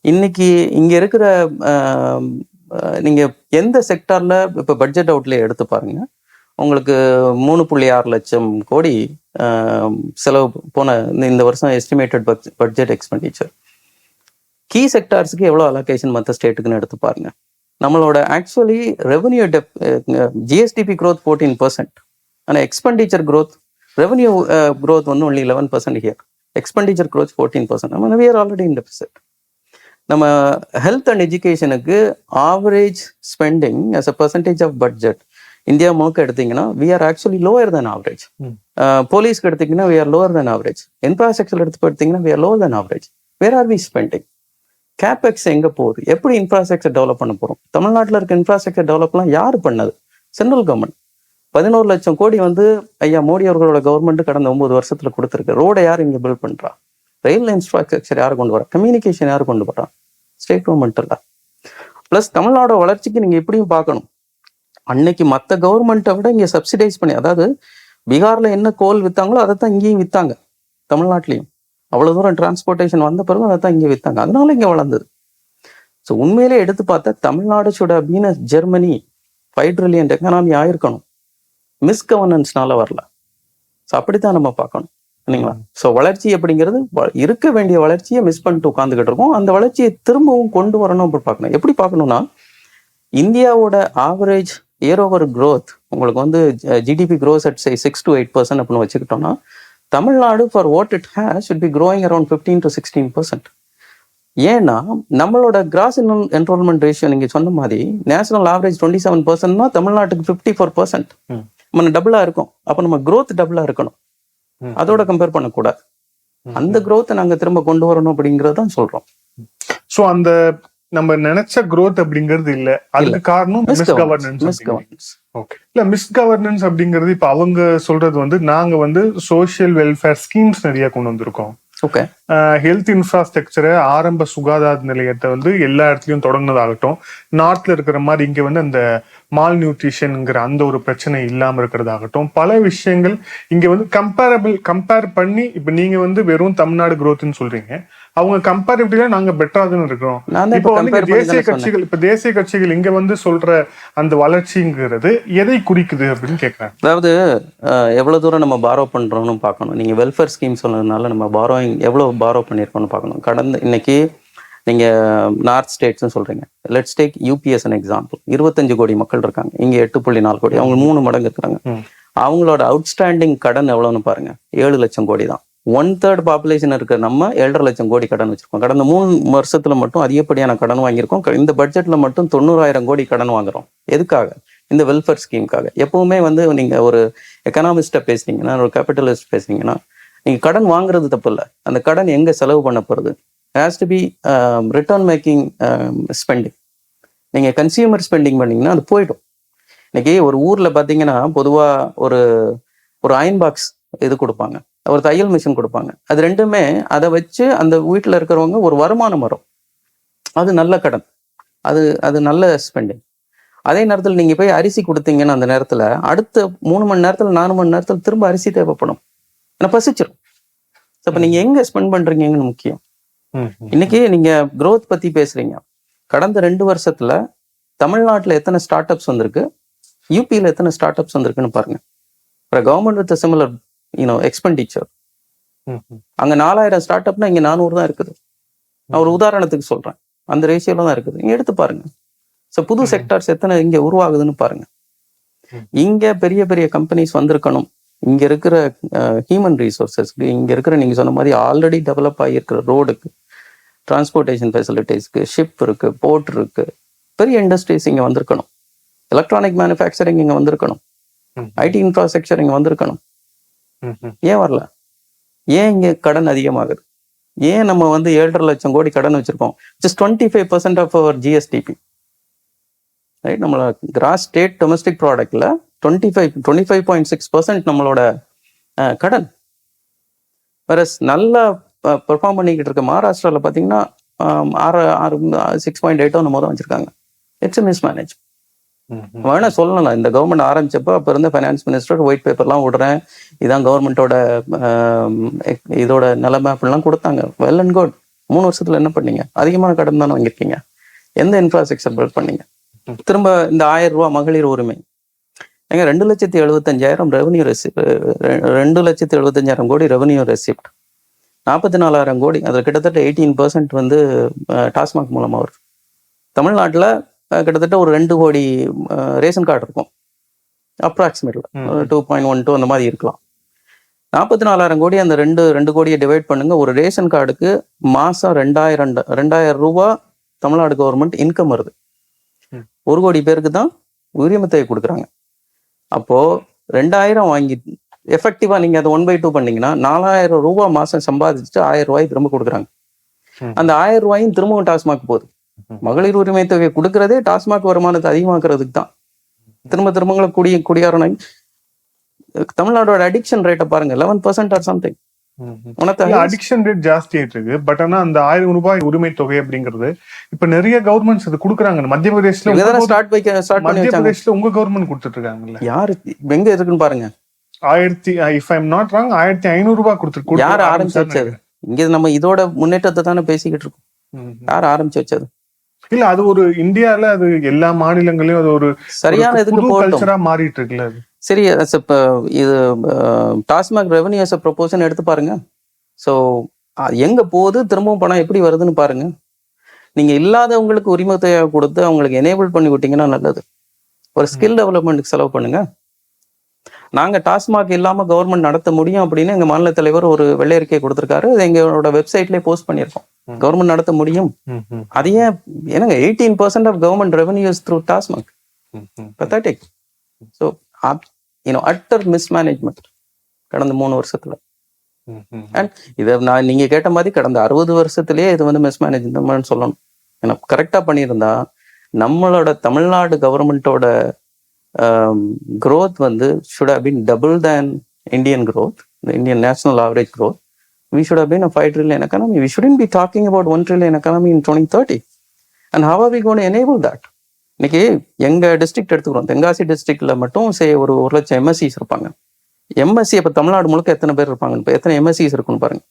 இன்னைக்கு இங்க இருக்கிற நீங்கள் நீங்க எந்த செக்டார்ல இப்ப பட்ஜெட் அவுட்ல எடுத்து பாருங்க. உங்களுக்கு மூணு புள்ளி ஆறு லட்சம் கோடி செலவு போன இந்த- வருஷம் எஸ்டிமேட்டட் பட்ஜெட் எக்ஸ்பெண்டிச்சர் கீ செக்டார்ஸ்க்கு எவ்வளோ அலோகேஷன் மற்ற ஸ்டேட்டுக்குன்னு எடுத்து பாருங்க. நம்மளோட actually revenue debt GSDP growth fourteen percent ஆனால் எக்ஸ்பெண்டிச்சர் growth ரெவன்யூ growth வந்து only eleven percent here expenditure growth fourteen percent நம்ம are ஆல்ரெடி in deficit. நம்ம health and எஜுகேஷனுக்கு average spending as a percentage of budget India முழுக்க எடுத்தீங்கன்னா we are actually lower than average. போலீஸ்க்கு எடுத்தீங்கன்னா we are lower than average infrastructure எடுத்து எடுத்தீங்கன்னா we are lower than average where are we spending capex எங்கே போகுது? எப்படி infrastructure develop பண்ண போகிறோம் தமிழ்நாட்டில் இருக்க இன்ஃப்ராஸ்ட்ரக்சர் டெவலப்லாம் யார் பண்ணது? சென்ட்ரல் கவர்மெண்ட் பதினோரு லட்சம் கோடி வந்து ஐயா மோடி அவர்களோட கவர்மெண்ட் கடந்த ஒன்பது வருஷத்துல கொடுத்துருக்கு. ரோடை யார் இங்கே பில்ட் பண்ணுறா ரயில் இன்ஃப்ராஸ்ட்ரக்சர் யார் கொண்டு வரா? கம்யூனிகேஷன் யார் கொண்டு வரா? ஸ்டேட் கவர்மெண்ட் இல்ல. ப்ளஸ் தமிழ்நாடோட வளர்ச்சிக்கு நீங்க எப்படியும் பார்க்கணும். அன்னைக்கு மற்ற கவர்மெண்ட்டை விட இங்கே சப்சிடைஸ் பண்ணி அதாவது பீகாரில் என்ன கோல் விற்றாங்களோ அதை தான் இங்கேயும் விற்றாங்க தமிழ்நாட்டிலையும். அவ்வளவு தூரம் டிரான்ஸ்போர்ட்டேஷன் வந்த பிறகு அதை தான் இங்கே வித்தாங்க. அதனால இங்க வளர்ந்தது. ஸோ உண்மையிலே எடுத்து பார்த்தா தமிழ்நாடு சுட அப்படின்னு ஜெர்மனி ஃபைவ் ட்ரில்லியன் எக்கனாமி ஆயிருக்கணும். மிஸ்கவர்னன்ஸ்னால வரல. ஸோ அப்படித்தான் நம்ம பார்க்கணும். இல்லைங்களா? ஸோ வளர்ச்சி அப்படிங்கிறது இருக்க வேண்டிய வளர்ச்சியை மிஸ் பண்ணிட்டு உட்காந்துக்கிட்டு இருக்கோம். அந்த வளர்ச்சியை திரும்பவும் கொண்டு வரணும் அப்படி பார்க்கணும். எப்படி பார்க்கணும்னா இந்தியாவோட ஆவரேஜ் இயர் ஓவர் growth உங்களுக்கு வந்து GDP grows at psi six to eight percent அப்படின்னு வச்சுக்கிட்டோம்னா Tamil Nadu for what it has been growing around fifteen to sixteen percent ஏன்னா நம்மளோட கிராஸ் என்ரோல்மெண்ட் ரேஷியோ நீங்க சொன்ன மாதிரி நேஷனல் ஆவரேஜ் டுவெண்ட்டி செவன் பர்சன்ட்னா தமிழ்நாட்டுக்கு ஃபிஃப்டி ஃபோர் பர்சன்ட். நம்ம டபுளா இருக்கும். அப்ப நம்ம growth டபுளா இருக்கணும். அதோட கம்பேர் பண்ணக்கூடாது. அந்த growth நாங்க திரும்ப கொண்டு வரணும் அப்படிங்கறத தான் சொல்றோம். சோ அந்த நம்ம நினைச்ச growth அப்படிங்கிறது இல்ல. அதுக்கு காரணம் மிஸ் கவர்னன்ஸ் ஓகே இல்ல மிஸ் கவர்னன்ஸ் அப்படிங்கிறது இப்ப அவங்க சொல்றது வந்து நாங்க வந்து சோஷியல் வெல்ஃபேர் ஸ்கீம்ஸ் நிறைய கொண்டு வந்திருக்கோம். ஓகே ஹெல்த் இன்ஃப்ராஸ்ட்ரக்சரை ஆரம்ப சுகாதார நிலையத்தை வந்து எல்லா இடத்துலயும் தொடங்கினதாகட்டும் நார்த்ல இருக்கிற மாதிரி இங்க வந்து அந்த மால் நியூட்ரிஷன்ங்கிற அந்த ஒரு பிரச்சனை இல்லாம இருக்கிறதாகட்டும் பல விஷயங்கள் இங்க வந்து கம்பேரபிள் கம்பேர் பண்ணி இப்ப நீங்க வந்து வெறும் தமிழ்நாடு growthன்னு சொல்றீங்க. அவங்க கம்பேரிட்டிவ்ல நாங்க பெட்டரா தானே இருக்கிறோம். இப்போ வந்து தேசிய. கட்சிகள் இப்ப தேசிய கட்சிகள் இங்க வந்து சொல்ற அந்த வளர்ச்சிங்கிறது எதை குறிக்குது அப்படின்னு கேக்குறேன் அதாவது எவ்வளவு தூரம் நம்ம பாரோ பண்றோம்னு பார்க்கணும். நீங்க வெல்ஃபேர் ஸ்கீம் சொன்னதுனால நம்ம பாரோயிங் எவ்வளவு பாரோ பண்ணியிருக்கோம்னு பார்க்கணும். கடந்த இன்னைக்கு நீங்க நார்த் ஸ்டேட்ஸ்னு சொல்றீங்க. Let's take UP as an example இருபத்தஞ்சு கோடி மக்கள் இருக்காங்க. இங்க எட்டு புள்ளி நாலு கோடி. அவங்க மூணு மடங்கு இருக்கிறாங்க. அவங்களோட அவுட்ஸ்டாண்டிங் கடன் எவ்வளவுன்னு பாருங்க. ஏழு லட்சம் கோடி தான். ஒன் தேர்ட் பாப்புலேஷன் இருக்கிற நம்ம ஏழரை லட்சம் கோடி கடன் வச்சிருக்கோம். கடந்த மூணு வருஷத்துல மட்டும் அதிகப்படியான கடன் வாங்கியிருக்கோம். இந்த பட்ஜெட்ல மட்டும் தொண்ணூறாயிரம் கோடி கடன் வாங்குறோம். எதுக்காக? இந்த வெல்ஃபேர் ஸ்கீமுக்காக எப்பவுமே வந்து நீங்க ஒரு எக்கனாமிஸ்ட்டை பேசுனீங்கன்னா ஒரு கேபிட்டலிஸ்ட் பேசுனீங்கன்னா நீங்க கடன் வாங்குறது தப்பு இல்லை அந்த கடன் எங்க செலவு பண்ண போறது? Has to be return making spending நீங்க கன்சியூமர் ஸ்பெண்டிங் பண்ணீங்கன்னா அது போயிடும். இன்னைக்கு ஒரு ஊர்ல பாத்தீங்கன்னா பொதுவா ஒரு ஒரு அயன் பாக்ஸ் இது கொடுப்பாங்க. ஒரு தையல் மிஷின் கொடுப்பாங்க. அது ரெண்டுமே அதை வச்சு அந்த வீட்டில் இருக்கிறவங்க ஒரு வருமானம் வரும். அது நல்ல கடன். அது அது நல்ல ஸ்பெண்டிங் அதே நேரத்தில் நீங்க போய் அரிசி கொடுத்தீங்கன்னா அந்த நேரத்துல அடுத்த மூணு மணி நேரத்துல நாலு மணி நேரத்துல திரும்ப அரிசி தேவைப்படும். ஏன்னா பசிச்சிரும். அப்ப நீங்க எங்க ஸ்பெண்ட் பண்றீங்கன்னு முக்கியம். இன்னைக்கு நீங்க growth பத்தி பேசுறீங்க. கடந்த ரெண்டு வருஷத்துல தமிழ்நாட்டுல எத்தனை ஸ்டார்ட் அப்ஸ் வந்திருக்கு யூபியில் எத்தனை ஸ்டார்ட் அப்ஸ் வந்திருக்குன்னு பாருங்க. Government with similar you know expenditure அங்க நாலாயிரம் ஸ்டார்ட் அப்னா இங்க நானூறு தான் இருக்குது. நான் ஒரு உதாரணத்துக்கு சொல்றேன். அந்த ரேஷியோல தான் இருக்குது. நீங்க எடுத்து பாருங்க. ஸோ புது. செக்டார்ஸ் எத்தனை இங்க உருவாகுதுன்னு பாருங்க. இங்க பெரிய பெரிய கம்பெனிஸ் வந்திருக்கணும். இங்க இருக்கிற ஹியூமன் ரிசோர்சஸ்க்கு இங்க இருக்கிற நீங்க சொன்ன மாதிரி ஆல்ரெடி டெவலப் ஆகியிருக்கிற ரோடுக்கு டிரான்ஸ்போர்ட்டேஷன் ஃபெசிலிட்டிஸ்க்கு ஷிப் இருக்கு போர்ட் இருக்கு பெரிய இண்டஸ்ட்ரீஸ் இங்க வந்திருக்கணும். எலக்ட்ரானிக் மேனுஃபேக்சரிங் இங்க வந்திருக்கணும். ஐடி இன்ஃப்ராஸ்ட்ரக்சர் இங்க வந்திருக்கணும். ஏன் வரல? ஏன் இங்க கடன் அதிகமாகுது? ஏன் நம்ம வந்து ஏழரை லட்சம் கோடி கடன் வச்சிருக்கோம்? Just twenty five percent of our GSDP right நம்மளோட gross state domestic ப்ராடக்ட்ல twenty five twenty five point six percent நம்மளோட கடன். வேற நல்லா பெர்ஃபார்ம் பண்ணிக்கிட்டு இருக்க மகாராஷ்டிராவில் பார்த்தீங்கன்னா ஆறு ஆறு சிக்ஸ் பாயிண்ட் எயிட்டோ நம்ம தான் வச்சிருக்காங்க. இட்ஸ் மிஸ் மேனேஜ் வேணா சொல்லலாம். இந்த கவர்மெண்ட் ஆரம்பிச்சப்போ அப்போ இருந்த ஃபைனான்ஸ் மினிஸ்டர் ஒயிட் பேப்பர்லாம் விடுறேன். இதான் கவர்மெண்ட்டோட இதோட நிலைமை அப்படிலாம் கொடுத்தாங்க. வெல் அண்ட் குட் மூணு வருஷத்துல என்ன பண்ணீங்க? அதிகமான கடன் தானே வாங்கியிருக்கீங்க. எந்த இன்ஃப்ராஸ்ட்ரக்சர் பில்ட் பண்ணீங்க? திரும்ப இந்த ஆயிரம் ரூபா மகளிர் உரிமை. ஏங்க ரெண்டு லட்சத்தி எழுபத்தஞ்சாயிரம் ரெவன்யூ ரெசிப்ட் ரெண்டு லட்சத்தி எழுபத்தஞ்சாயிரம் கோடி ரெவன்யூ ரெசிப்ட் நாற்பத்தி நாலாயிரம் கோடி. அதில் கிட்டத்தட்ட எயிட்டீன் பர்சன்ட் வந்து டாஸ்மாக் மூலமா வருது. தமிழ்நாட்டில் கிட்டத்தட்ட ஒரு ரெண்டு கோடி ரேஷன் கார்டு இருக்கும் அப்ராக்சிமேட்ல. டூ பாயிண்ட் ஒன் டூ அந்த மாதிரி இருக்கலாம் நாற்பத்தி நாலாயிரம் கோடி அந்த ரெண்டு ரெண்டு கோடியை டிவைட் பண்ணுங்க ஒரு ரேஷன் கார்டுக்கு மாசம் ரெண்டாயிரம் ரெண்டாயிரம் ரூபாய் தமிழ்நாடு கவர்மெண்ட் இன்கம் வருது. ஒரு கோடி பேருக்கு தான் உரிமத்தை கொடுக்குறாங்க அப்போ ரெண்டாயிரம் வாங்கி எஃபெக்டிவா நீங்க அதை ஒன் பை டூ பண்ணீங்கன்னா நாலாயிரம் ரூபாய் மாசம் சம்பாதிச்சுட்டு ஆயிரம் ரூபாய் திரும்ப கொடுக்குறாங்க. அந்த ஆயிரம் ரூபாயும் திரும்பவும் டாஸ்மாக் போகுது. மகளிர் உரிமை தொகை கொடுக்கறதே டாஸ்மாக் வருமானத்தை அதிகமாக்குறதுக்கு தான். திரும்ப திரும்ப குடி குடியாரணும் தமிழ்நாடோட அடிக்ஷன் ரேட்டை பாருங்க லெவன் பர்சன்ட் ஆர் சம்திங். உனக்கு அடிக்ஷன் ரேட் ஜாஸ்தி ஆயிட்டு இருக்கு பட் ஆனா அந்த ஆயிரம் ரூபாய் உரிமை தொகை அப்படிங்கிறது இப்ப நிறைய கவர்மெண்ட்ஸ் இது கொடுக்குறாங்க. மத்திய பிரதேஷ்ல ஸ்டார்ட் ஸ்டார்ட் மத்திய பிரதேஷ்ல உங்க கவர்மெண்ட் கொடுத்துட்டு இருக்காங்கல்ல யாரு எங்க இருக்குன்னு பாருங்க. ஆயிரத்தி இஃப் ஐம் நாட் ராங் ஆயிரத்தி ஐநூறு ரூபாய் கொடுத்து யார் ஆரம்பிச்சு வச்சது? இங்க நம்ம இதோட முன்னேற்றத்தை தானே பேசிக்கிட்டு இருக்கோம். யார் ஆரம்பிச்சு வச்சது? இல்ல அது ஒரு இந்தியால அது எல்லா மாநிலங்களையும் அது ஒரு சரியான இதுக்கு கல்ச்சரா மாறிட்டு இருக்குல்ல சரி as a ப- இது டாஸ்மாக் ரெவன்யூ a ப்ரொபோசன் எடுத்து பாருங்க. ஸோ எங்க போகுது திரும்பவும் பணம் எப்படி வருதுன்னு பாருங்க. நீங்க இல்லாதவங்களுக்கு உரிமத்தை கொடுத்து அவங்களுக்கு எனேபிள் பண்ணி விட்டீங்கன்னா நல்லது. ஒரு ஸ்கில் டெவலப்மெண்ட்டுக்கு செலவு பண்ணுங்க. நாங்க டாஸ்மாக் இல்லாம கவர்மெண்ட் நடத்த முடியும் அப்படின்னு எங்க மாநில தலைவர் ஒரு வெள்ளை அறிக்கை கொடுத்திருக்காரு. அது எங்களோட வெப்சைட்லயே போஸ்ட் பண்ணியிருக்கோம். கவர்மெண்ட் நடத்த முடியும். அது ஏன் என்னங்க eighteen percent of government revenues through TASMAC. pathetic. So you know utter mismanagement கடந்த மூணு வருஷத்துல. அண்ட் இதை நான் நீங்க கேட்ட மாதிரி கடந்த அறுபது வருஷத்துலயே இது வந்து மிஸ்மேனேஜ்மெண்ட் சொல்லணும். ஏன்னா கரெக்டா பண்ணியிருந்தா நம்மளோட தமிழ்நாடு கவர்மெண்ட்டோட growth வந்து should have been double than Indian growth the Indian national average growth. We should have been a 5 trillion economy. We shouldn't be talking about 1 trillion economy in 2030 and how are we going to enable that? இன்னைக்கு எங்க district எடுத்துக்கிறோம் தென்காசி டிஸ்ட்ரிக்ட்ல மட்டும் சே ஒரு ஒரு லட்சம் எம்எஸ்சிஸ் இருப்பாங்க. MSc இப்ப தமிழ்நாடு முழுக்க எத்தனை பேர் இருப்பாங்க? இப்ப எத்தனை எம்எஸ்சிஸ் இருக்குன்னு பாருங்க.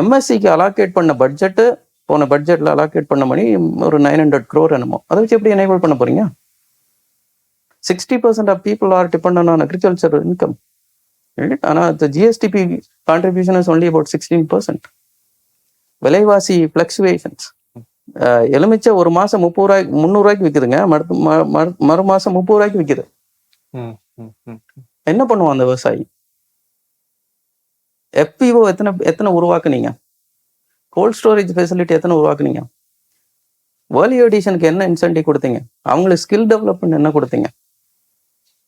எம்எஸ்சிக்கு அலாகேட் பண்ண பட்ஜெட் போன பட்ஜெட்ல அலாகேட் பண்ண மணி ஒரு நைன் ஹண்ட்ரட் க்ரோர் என்னமோ. அதை வச்சு எப்படி எனேபிள் பண்ண போறீங்க? Sixty percent of people are depend on agriculture income ஆனா GSDP contribution is only about sixteen percent விலைவாசி ஃபிளக்சுவேஷன்ஸ் எலுமிச்சை ஒரு மாசம் முப்பது ரூபாய்க்கு முந்நூறு ரூபாய்க்கு விற்குதுங்க மறு மாசம் முப்பது ரூபாய்க்கு விற்குது. என்ன பண்ணுவான் அந்த விவசாயி? எஃபிஓ எத்தனை எத்தனை உருவாக்குனீங்க? கோல்ட் ஸ்டோரேஜ் ஃபெசிலிட்டி எத்தனை உருவாக்குனீங்க? வேல்யூ எடிஷனுக்கு என்ன இன்சென்டிவ் கொடுத்தீங்க? அவங்களுக்கு ஸ்கில் டெவலப்மெண்ட் என்ன கொடுத்தீங்க?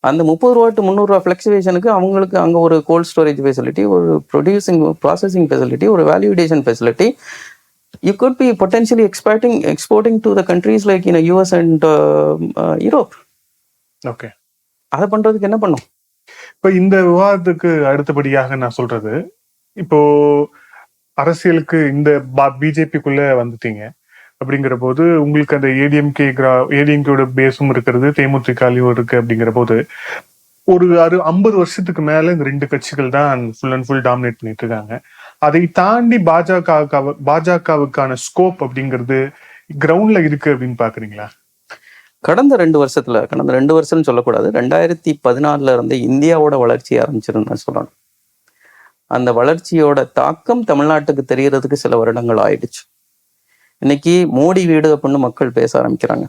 அந்த முப்பது ரூபா டு முந்நூறுரூவா ஃப்ளக்சுவேஷனுக்கு அவங்களுக்கு அங்கே ஒரு கோல்ட் ஸ்டோரேஜ் ஃபெசிலிட்டி ஒரு ப்ரொடியூசிங் ப்ராசஸிங் ஃபெசிலிட்டி ஒரு valuation facility you could be potentially exporting exporting to the countries like in US and Europe okay அதை பண்றதுக்கு என்ன பண்ணும்? இப்ப இந்த விவாதத்துக்கு அடுத்தபடியாக நான் சொல்றது இப்போ அரசியலுக்கு இந்த பிஜேபிக்குள்ள வந்துட்டீங்க. அப்படிங்கிற போது உங்களுக்கு அந்த ஏடிஎம்கே கிரா ஏடிஎம்கேயோட பேஸும் இருக்கிறது தேமுதிகாலையும் இருக்கு அப்படிங்கிற போது ஒரு அறு ஐம்பது வருஷத்துக்கு மேல இந்த ரெண்டு கட்சிகள் தான் ஃபுல் அண்ட் ஃபுல் டாமினேட் பண்ணிட்டு இருக்காங்க. அதை தாண்டி பாஜக பாஜகவுக்கான ஸ்கோப் அப்படிங்கிறது கிரவுண்ட்ல இருக்கு அப்படின்னு பாக்குறீங்களா? கடந்த ரெண்டு வருஷத்துல கடந்த ரெண்டு வருஷம்னு சொல்லக்கூடாது ரெண்டாயிரத்தி பதினாலுல இருந்து இந்தியாவோட வளர்ச்சி ஆரம்பிச்சிருந்தேன் சொல்லணும். அந்த வளர்ச்சியோட தாக்கம் தமிழ்நாட்டுக்கு தெரியறதுக்கு சில வருடங்கள் ஆயிடுச்சு. இன்னைக்கு மோடி வீடு அப்படின்னு மக்கள் பேச ஆரம்பிக்கிறாங்க.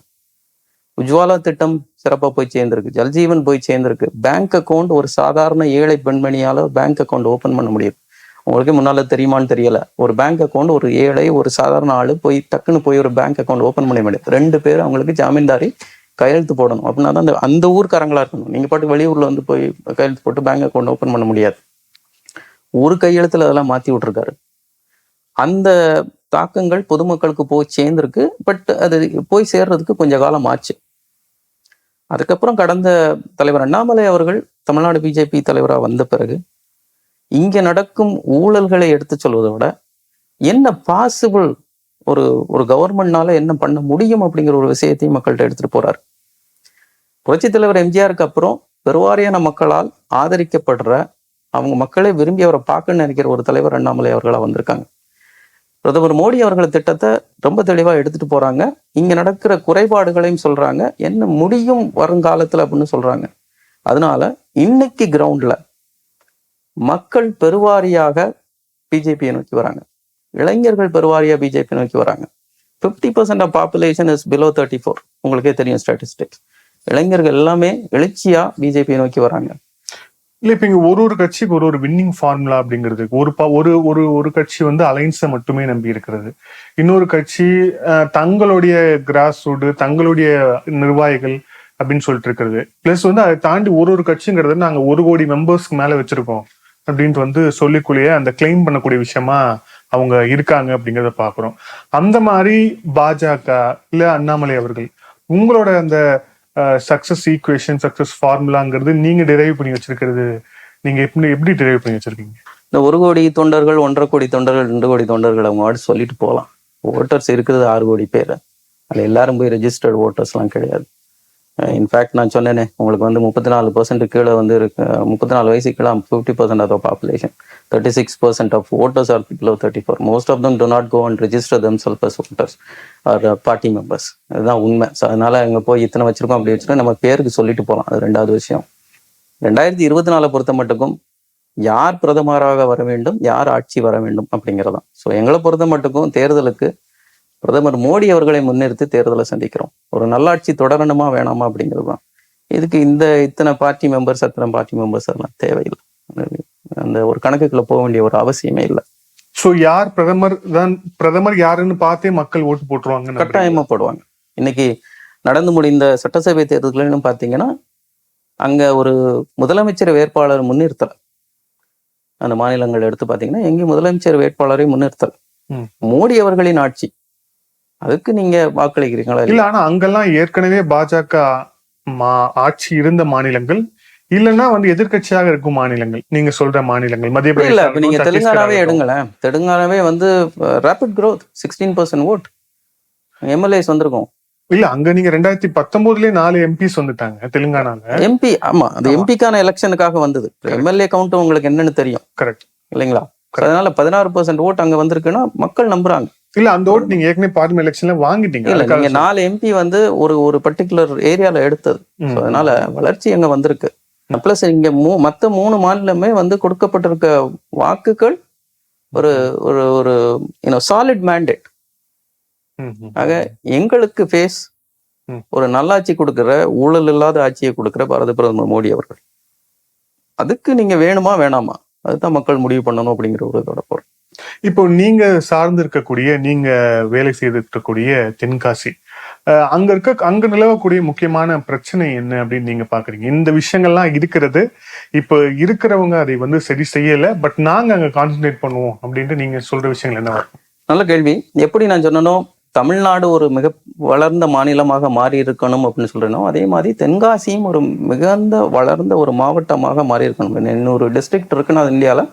உஜ்வாலா திட்டம் சிறப்பாக போய் சேர்ந்திருக்கு. ஜல்ஜீவன் போய் சேர்ந்திருக்கு. பேங்க் அக்கவுண்ட் ஒரு சாதாரண ஏழை பெண்மணியால் பேங்க் அக்கவுண்ட் ஓப்பன் பண்ண முடியும் உங்களுக்கு முன்னால தெரியுமான்னு தெரியல. ஒரு பேங்க் அக்கவுண்ட் ஒரு ஏழை ஒரு சாதாரண ஆளு போய் டக்குன்னு போய் ஒரு பேங்க் அக்கௌண்ட் ஓப்பன் பண்ண முடியாது. ரெண்டு பேர் அவங்களுக்கு ஜாமீன்தாரி கையெழுத்து போடணும். அப்படின்னா தான் அந்த அந்த ஊர்க்காரங்களா இருக்கணும். நீங்க பாட்டு வெளியூர்ல வந்து போய் கையெழுத்து போட்டு பேங்க் அக்கௌண்ட் ஓப்பன் பண்ண முடியாது. ஒரு கையெழுத்துல அதெல்லாம் மாத்தி விட்டுருக்காரு. அந்த தாக்கங்கள் பொதுமக்களுக்கு போய் சேர்ந்துருக்கு. பட் அது போய் சேர்றதுக்கு கொஞ்சம் காலம் ஆச்சு. அதுக்கப்புறம் கடந்த தலைவர் அண்ணாமலை அவர்கள் தமிழ்நாடு பிஜேபி தலைவராக வந்த பிறகு இங்கே நடக்கும் ஊழல்களை எடுத்து சொல்வதை விட என்ன பாசிபிள் ஒரு ஒரு கவர்மெண்ட்னால என்ன பண்ண முடியும் அப்படிங்கிற ஒரு விஷயத்தையும் மக்கள்கிட்ட எடுத்துட்டு போறாரு. புரட்சித் தலைவர் எம்ஜிஆருக்கு அப்புறம் பெருவாரியான மக்களால் ஆதரிக்கப்படுற அவங்க மக்களே விரும்பி அவரை பார்க்கணும்னு நினைக்கிற ஒரு தலைவர் அண்ணாமலை அவர்களாக வந்திருக்காங்க. பிரதமர் மோடி அவர்கள் திட்டத்தை ரொம்ப தெளிவாக எடுத்துட்டு போறாங்க. இங்க நடக்கிற குறைபாடுகளையும் சொல்றாங்க. என்ன முடியும் வருங்காலத்துல அப்படின்னு சொல்றாங்க. அதனால இன்னைக்கு கிரவுண்ட்ல மக்கள் பெருவாரியாக பிஜேபியை நோக்கி வராங்க. இளைஞர்கள் பெருவாரியா பிஜேபி நோக்கி வராங்க. Fifty percent of population is below thirty four உங்களுக்கே தெரியும் ஸ்டாட்டிஸ்டிக்ஸ் இளைஞர்கள் எல்லாமே எழுச்சியா பிஜேபியை நோக்கி வராங்க. இல்லை இப்போ இங்கே ஒரு ஒரு கட்சிக்கு ஒரு ஒரு வின்னிங் ஃபார்முலா அப்படிங்கிறது. ஒரு ப- ஒரு ஒரு ஒரு கட்சி வந்து அலைன்ஸை மட்டுமே நம்பி இருக்கிறது. இன்னொரு கட்சி தங்களுடைய கிராஸ் ரூட் தங்களுடைய நிர்வாகிகள் அப்படின்னு சொல்லிட்டு இருக்கிறது. பிளஸ் வந்து அதை தாண்டி ஒரு ஒரு கட்சிங்கிறது நாங்கள் ஒரு கோடி மெம்பர்ஸ்க்கு மேலே வச்சிருக்கோம் அப்படின்ட்டு வந்து சொல்லிக்குள்ளேயே அந்த கிளைம் பண்ணக்கூடிய விஷயமா அவங்க இருக்காங்க அப்படிங்கிறத பார்க்குறோம் அந்த மாதிரி பாஜக இல்லை அண்ணாமலை அவர்கள் உங்களோட அந்த சக்சஸ் ஈக்குவேஷன் சக்சஸ் ஃபார்முலாங்கிறது நீங்க டிரைவ் பண்ணி வச்சிருக்கிறது. நீங்க எப்படி எப்படி டிரைவ் பண்ணி வச்சிருக்கீங்க? இந்த ஒரு கோடி தொண்டர்கள் ஒன்றரை கோடி தொண்டர்கள் ரெண்டு கோடி தொண்டர்கள் அவங்க வாட்டு சொல்லிட்டு போகலாம். ஓட்டர்ஸ் இருக்கிறது ஆறு கோடி பேர். அதில் எல்லாரும் போய் ரெஜிஸ்டர்ட் ஓட்டர்ஸ்லாம் கிடையாது. இன்ஃபேக்ட் நான் சொன்னேனே உங்களுக்கு வந்து முப்பத்தி நாலு பர்சன்ட் கீழே வந்து இருக்கு முப்பத்தி நாலு வயசு கீழே fifty percent of population thirty six percent of voters are below thirty four most of them do not go and register themselves as voters or party members அதுதான் உண்மை. ஸோ அதனால அங்கே போய் இத்தனை வச்சிருக்கோம் அப்படி வச்சுருக்கோம். நம்ம பேருக்கு சொல்லிட்டு போகலாம் அது ரெண்டாவது விஷயம். ரெண்டாயிரத்தி இருபத்தி நாலு பொறுத்த மட்டுக்கும் யார் பிரதமராக வர வேண்டும் யார் ஆட்சி வர வேண்டும் அப்படிங்கிறதான். ஸோ எங்களை பொறுத்த மட்டுக்கும் தேர்தலுக்கு பிரதமர் மோடி அவர்களை முன்னிறுத்தி தேர்தலை சந்திக்கிறோம். ஒரு நல்லாட்சி தொடரணுமா வேணாமா அப்படிங்கிறது தான். இதுக்கு இந்த இத்தனை பார்ட்டி மெம்பர்ஸ் அத்தனை பார்ட்டி மெம்பர்ஸ் அதெல்லாம் தேவையில்லை. அந்த ஒரு கணக்குக்குள்ள போக வேண்டிய ஒரு அவசியமே இல்லை. சோ யார் பிரதமர் தான் பிரதமர் யாருன்னு பார்த்தே மக்கள் ஓட்டு போட்டுருவாங்க கட்டாயமா போடுவாங்க. இன்னைக்கு நடந்து முடிந்த சட்டசபை தேர்தல்கள்னு பார்த்தீங்கன்னா அங்க ஒரு முதலமைச்சர் வேட்பாளர் முன்னிறுத்தல். அந்த மாநிலங்கள் எடுத்து பார்த்தீங்கன்னா எங்கேயும் முதலமைச்சர் வேட்பாளரை முன்னிறுத்தல். மோடி அவர்களின் ஆட்சி. அதுக்கு நீங்க வாக்களிக்கிறீங்களா இல்ல ஆனா அங்கெல்லாம் ஏற்கனவே பாஜக மா ஆட்சி இருந்த மாநிலங்கள் இல்லைன்னா வந்து எதிர்க்கட்சியாக இருக்கும் மாநிலங்கள். நீங்க சொல்ற மாநிலங்கள் மத்திய இல்ல இப்ப நீங்க தெலுங்கானாவே. எடுங்களேன். தெலுங்கானாவே வந்து rapid growth sixteen percent vote MLAs வந்திருக்கும். இல்ல அங்க நீங்க ரெண்டாயிரத்தி பத்தொன்பதுலயே நாலு எம்பிஸ் வந்துட்டாங்க தெலுங்கானால. எம்பி ஆமா அது ஆமா. எம்பிக்கான எலெக்ஷனுக்காக வந்தது. எம்எல்ஏ கவுண்ட் உங்களுக்கு என்னன்னு தெரியும். கரெக்ட் இல்லைங்களா? அதனால பதினாறு பர்சன்ட் ஓட் அங்க வந்திருக்குன்னா மக்கள் நம்புறாங்க. இல்ல அந்த ஓட் நீங்க ஏற்கனவே பார்லிமெண்ட் எலெக்ஷன்ல வாங்கிட்டீங்க. இல்ல நீங்க நாலு எம்பி வந்து ஒரு ஒரு பர்டிகுலர் ஏரியால எடுத்தது. அதனால வளர்ச்சி அங்க வந்திருக்கு. பிளஸ் இங்க மூ மத்த மூணு மாநிலமே வந்து கொடுக்கப்பட்டிருக்க வாக்குகள் ஒரு ஒரு ஒரு சாலிட் மேண்டேட். ஆக எங்களுக்கு ஃபேஸ். ஒரு நல்லாட்சி கொடுக்கிற ஊழல் இல்லாத ஆட்சியை கொடுக்கிற பாரத பிரதமர் மோடி அவர்கள். அதுக்கு நீங்க வேணுமா வேணாமா? அதுதான் மக்கள் முடிவு பண்ணணும் அப்படிங்கிற ஒரு இதோட போறோம் இப்போ நீங்க சார்ந்து இருக்கக்கூடிய நீங்க வேலை செய்து இருக்கக்கூடிய தென்காசி அங்க இருக்க அங்க நிலவக்கூடிய முக்கியமான பிரச்சனை என்ன அப்படின்னு நீங்க பாக்குறீங்க? இந்த விஷயங்கள்லாம் இருக்கிறது இப்போ இருக்கிறவங்க அதை வந்து சரி செய்யல பட் நாங்க அங்க கான்சென்ட்ரேட் பண்ணுவோம் அப்படின்ட்டு நீங்க சொல்ற விஷயங்கள் என்ன நல்ல கேள்வி. எப்படி நான் சொன்னனோ தமிழ்நாடு ஒரு மிக வளர்ந்த மாநிலமாக மாறி இருக்கணும் அப்படின்னு சொல்றேனோ அதே மாதிரி தென்காசியும் ஒரு மிகுந்த வளர்ந்த ஒரு மாவட்டமாக மாறி இருக்கணும் இன்னொரு டிஸ்ட்ரிக்ட் இருக்குன்னா அது இந்தியாவில்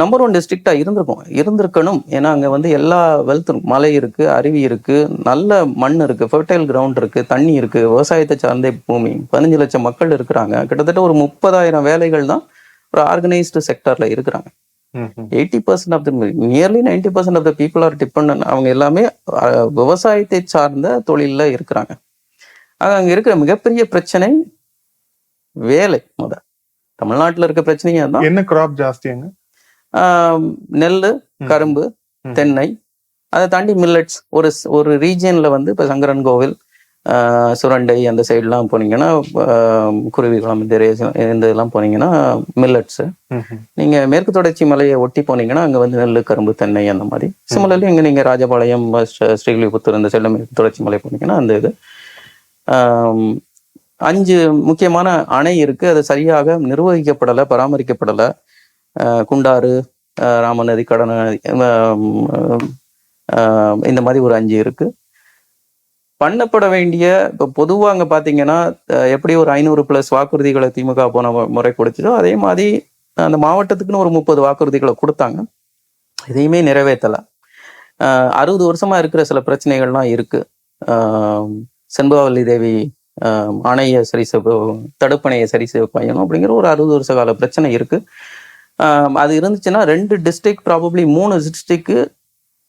நம்பர் ஒன் டிஸ்ட்ரிக்டா இருந்திருக்கும். இருந்திருக்கணும். ஏன்னா அங்க வந்து எல்லா வெல்த் மலை இருக்கு அருவி இருக்கு நல்ல மண் இருக்கு ஃபெர்டைல் கிரவுண்ட் இருக்கு தண்ணி இருக்கு விவசாயத்தை சார்ந்த பூமி. பதினஞ்சு லட்சம் மக்கள் இருக்கிறாங்க. கிட்டத்தட்ட ஒரு முப்பதாயிரம் வேலைகள் தான் ஒரு ஆர்கனைஸ்டு செக்டர்ல இருக்கிறாங்க. Eighty percent of the nearly ninety percent of the people are depend அவங்க எல்லாமே விவசாயத்தை சார்ந்த தொழில்ல இருக்கிறாங்க. ஆக அங்க இருக்கிற மிகப்பெரிய பிரச்சனை வேலை முத தமிழ்நாட்டுல இருக்க பிரச்சனையும் அதான். என்ன கிராப் ஜாஸ்தியாங்க ம். கரும்பு. தென்னை. அதை தாண்டி மில்லட்ஸ் ஒரு ஒரு ரீஜியனில் வந்து இப்போ சங்கரன் கோவில் சுரண்டை அந்த சைட்லாம் போனீங்கன்னா குருவிகுளம் இந்த இந்த இதெல்லாம் போனீங்கன்னா மில்லட்ஸு ம்ஹும். நீங்க மேற்கு தொடர்ச்சி மலையை ஒட்டி போனீங்கன்னா அங்க வந்து நெல் கரும்பு தென்னை அந்த மாதிரி. சிமிலர்லி இங்க நீங்க ராஜபாளையம் ஸ்ரீ- ஸ்ரீவில்லிபுத்தூர் இந்த சைடில் மேற்கு தொடர்ச்சி மலை போனீங்கன்னா அந்த இது. அஞ்சு முக்கியமான அணை இருக்கு. அது சரியாக நிர்வகிக்கப்படலை பராமரிக்கப்படலை. குண்டாறு ஆஹ் ராமநதி கடன இந்த மாதிரி ஒரு அஞ்சு இருக்கு. பண்ணப்பட வேண்டிய இப்போ பொதுவாக அங்கே பார்த்தீங்கன்னா எப்படி ஒரு ஐநூறு ப்ளஸ் வாக்குறுதிகளை திமுக போன முறை கொடுத்ததோ அதே மாதிரி அந்த மாவட்டத்துக்குன்னு ஒரு முப்பது வாக்குறுதிகளை கொடுத்தாங்க. இதையுமே நிறைவேற்றலை. அறுபது வருஷமா இருக்கிற சில பிரச்சனைகள்லாம் இருக்கு. ஆஹ் செண்பகவல்லி தேவி ஆஹ் அணையை சரி செய்ய தடுப்பணையை சரி செய்ய பயணம் அப்படிங்கிற ஒரு அறுபது வருஷ கால பிரச்சனை இருக்கு. அது இருந்துச்சுன்னா ரெண்டு டிஸ்ட்ரிக்ட் ப்ராபப்ளி மூணு டிஸ்ட்ரிக்ட்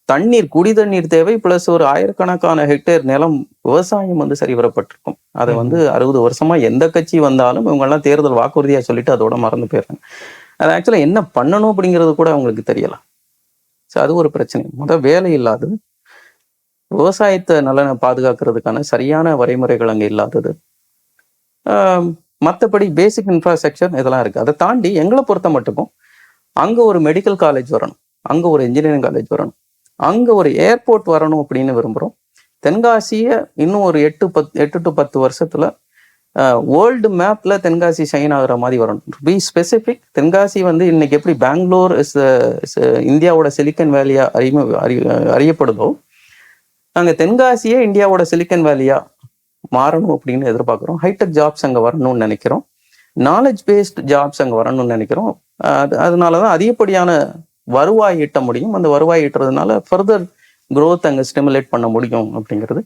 தண்ணீர் குடி தண்ணீர் தேவை பிளஸ் ஒரு ஆயிரக்கணக்கான ஹெக்டேர் நிலம் விவசாயம் வந்து சரிவரப்பட்டிருக்கும். அதை வந்து அறுபது வருஷமா எந்த கட்சி வந்தாலும் இவங்க எல்லாம் தேர்தல் வாக்குறுதியா சொல்லிட்டு அதோட மறந்து போயிடுறாங்க. அது ஆக்சுவலா என்ன பண்ணணும் அப்படிங்கிறது கூட அவங்களுக்கு தெரியல. ஸோ அது ஒரு பிரச்சனை. முத வேலை இல்லாதது. விவசாயத்தை நலனை பாதுகாக்கிறதுக்கான சரியான வரைமுறைகள் அங்கே இல்லாதது. மற்றபடி பேசிக் இன்ஃப்ராஸ்ட்ரக்சர் இதெல்லாம் இருக்கு. அதை தாண்டி எங்களை பொறுத்த மட்டுக்கும் அங்கே ஒரு மெடிக்கல் காலேஜ் வரணும். அங்கே ஒரு இன்ஜினியரிங் காலேஜ் வரணும். அங்கே ஒரு ஏர்போர்ட் வரணும் அப்படின்னு விரும்புகிறோம் தென்காசியை இன்னும் ஒரு எட்டு பத் எட்டு டு பத்து வருஷத்தில் வேர்ல்டு மேப்பில் தென்காசி ஷைன் ஆகிற மாதிரி வரணும். பி ஸ்பெசிஃபிக் தென்காசி வந்து இன்னைக்கு எப்படி பெங்களூர் இஸ் இந்தியாவோட சிலிக்கன் வேலியாக அறிம அறி அறியப்படுதோ நாங்கள் தென்காசியே இந்தியாவோட சிலிக்கன் வேலியாக மாறணும் அப்படின்னு எதிர்பார்க்குறோம். ஹைடெக் ஜாப்ஸ் அங்கே வரணும்னு நினைக்கிறோம். நாலேஜ் பேஸ்ட் ஜாப்ஸ் அங்கே வரணும்னு நினைக்கிறோம். அது அதனால தான் அதிகப்படியான வருவாய் ஈட்ட முடியும். அந்த வருவாய் ஈட்டுறதுனால ஃபர்தர் growth அங்கே ஸ்டிமுலேட் பண்ண முடியும் அப்படிங்கிறது.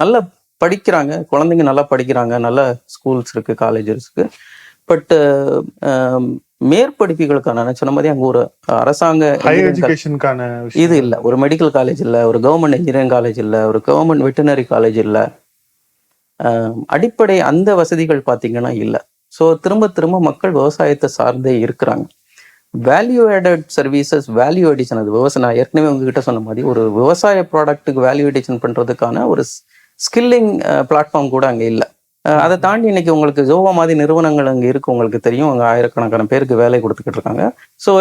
நல்லா படிக்கிறாங்க. குழந்தைங்க நல்லா படிக்கிறாங்க. நல்ல ஸ்கூல்ஸ் இருக்கு காலேஜஸ் பட் மேற்படிப்புகளுக்கான நான் சொன்ன மாதிரி அங்கே ஒரு அரசாங்க இது இல்ல. ஒரு மெடிக்கல் காலேஜ் இல்ல ஒரு கவர்மெண்ட் இன்ஜினியரிங் காலேஜ் இல்ல ஒரு கவர்மெண்ட் வெட்டினரி காலேஜ் இல்ல. அடிப்படை அந்த வசதிகள் பாத்தீங்கன்னா இல்ல. ஸோ திரும்ப திரும்ப மக்கள் விவசாயத்தை சார்ந்தே இருக்கிறாங்க. Value added services value addition அது விவசாயம் நான் ஏற்கனவே உங்ககிட்ட சொன்ன மாதிரி ஒரு விவசாய ப்ராடக்ட்டுக்கு வேல்யூ அடிஷன் பண்ணுறதுக்கான ஒரு ஸ்கில்லிங் பிளாட்ஃபார்ம் கூட அங்கே இல்லை. அதை தாண்டி இன்னைக்கு உங்களுக்கு ஜோவா மாதிரி நிறுவனங்கள் அங்கே இருக்கு உங்களுக்கு தெரியும். அங்கே ஆயிரக்கணக்கான பேருக்கு வேலை கொடுத்துக்கிட்டு இருக்காங்க. ஸோ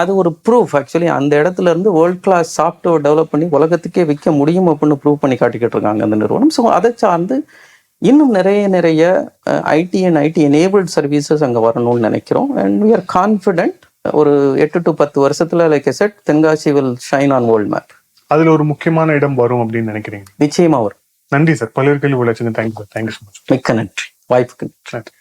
அது ஒரு ப்ரூஃப் ஆக்சுவலி அந்த இடத்துல இருந்து வேர்ல்ட் கிளாஸ் சாஃப்ட்வேர் டெவலப் பண்ணி உலகத்துக்கே விற்க முடியும் அப்படின்னு ப்ரூவ் பண்ணி காட்டிக்கிட்டு இருக்காங்க அந்த நிறுவனம். ஸோ அதை சார்ந்து இன்னும் நிறைய நிறைய IT and IT enabled services அங்கே வரணும்னு நினைக்கிறோம். அண்ட் we are கான்ஃபிடென்ட் ஒரு எட்டு டு பத்து வருஷத்துல like set Tenkasi will shine on world map அதுல ஒரு முக்கியமான இடம் வரும் அப்படின்னு நினைக்கிறீங்க? நிச்சயமா வரும். நன்றி சார் பல்வேறு கேள்வி உழைச்சுங்க thank you sir thank you so much மிக்க நன்றி. வாய்ப்புக்கு நன்றி.